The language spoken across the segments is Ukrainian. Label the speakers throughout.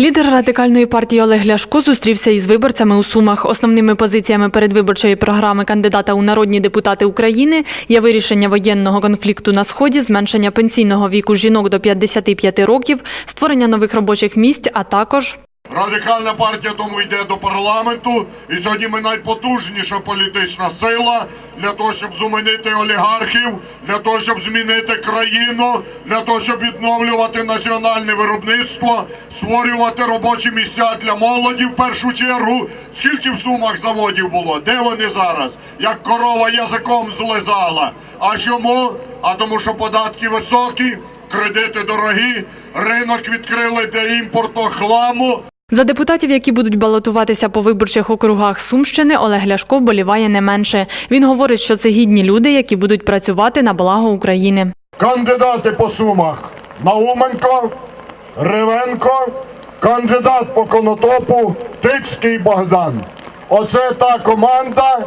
Speaker 1: Лідер радикальної партії Олег Ляшко зустрівся із виборцями у Сумах. Основними позиціями передвиборчої програми кандидата у народні депутати України є вирішення воєнного конфлікту на сході, зменшення пенсійного віку жінок до 55 років, створення нових робочих місць, а також
Speaker 2: Радикальна партія тому йде до парламенту, і сьогодні ми найпотужніша політична сила для того, щоб зумінити олігархів, для того, щоб змінити країну, для того, щоб відновлювати національне виробництво, створювати робочі місця для молоді в першу чергу. Скільки в сумах заводів було? Де вони зараз? Як корова язиком злизала. А чому? А тому, що податки високі, кредити дорогі, ринок відкрили для імпортного хламу.
Speaker 1: За депутатів, які будуть балотуватися по виборчих округах Сумщини, Олег Ляшко вболіває не менше. Він говорить, що це гідні люди, які будуть працювати на благо України.
Speaker 2: Кандидати по сумах Науменко, Ривенко, кандидат по конотопу Тицький Богдан. Оце та команда,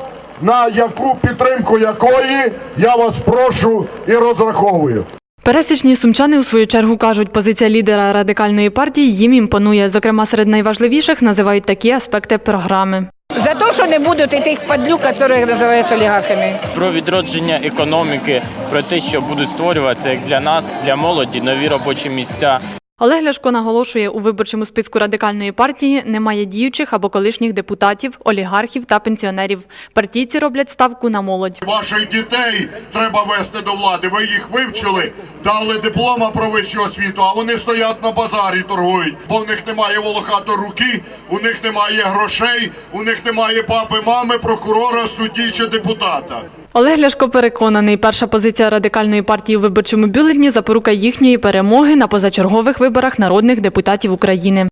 Speaker 2: на яку підтримку якої я вас прошу і розраховую.
Speaker 1: Пересічні сумчани у свою чергу кажуть, позиція лідера радикальної партії їм імпонує. Зокрема, серед найважливіших називають такі аспекти програми.
Speaker 3: За те, що не будуть і тих падлюк, які називають олігархами.
Speaker 4: про відродження економіки, про те, що будуть створюватися як для нас, для молоді, нові робочі місця.
Speaker 1: Олег Ляшко наголошує, у виборчому списку радикальної партії немає діючих або колишніх депутатів, олігархів та пенсіонерів. Партійці роблять ставку на молодь.
Speaker 2: Ваших дітей треба вести до влади. Ви їх вивчили, дали диплома про вищу освіту, а вони стоять на базарі, торгують. Бо в них немає волохато руки, у них немає грошей, у них немає папи, мами, прокурора, судді чи депутата.
Speaker 1: Олег Ляшко переконаний, перша позиція радикальної партії у виборчому бюлетні запорука їхньої перемоги на позачергових виборах народних депутатів України.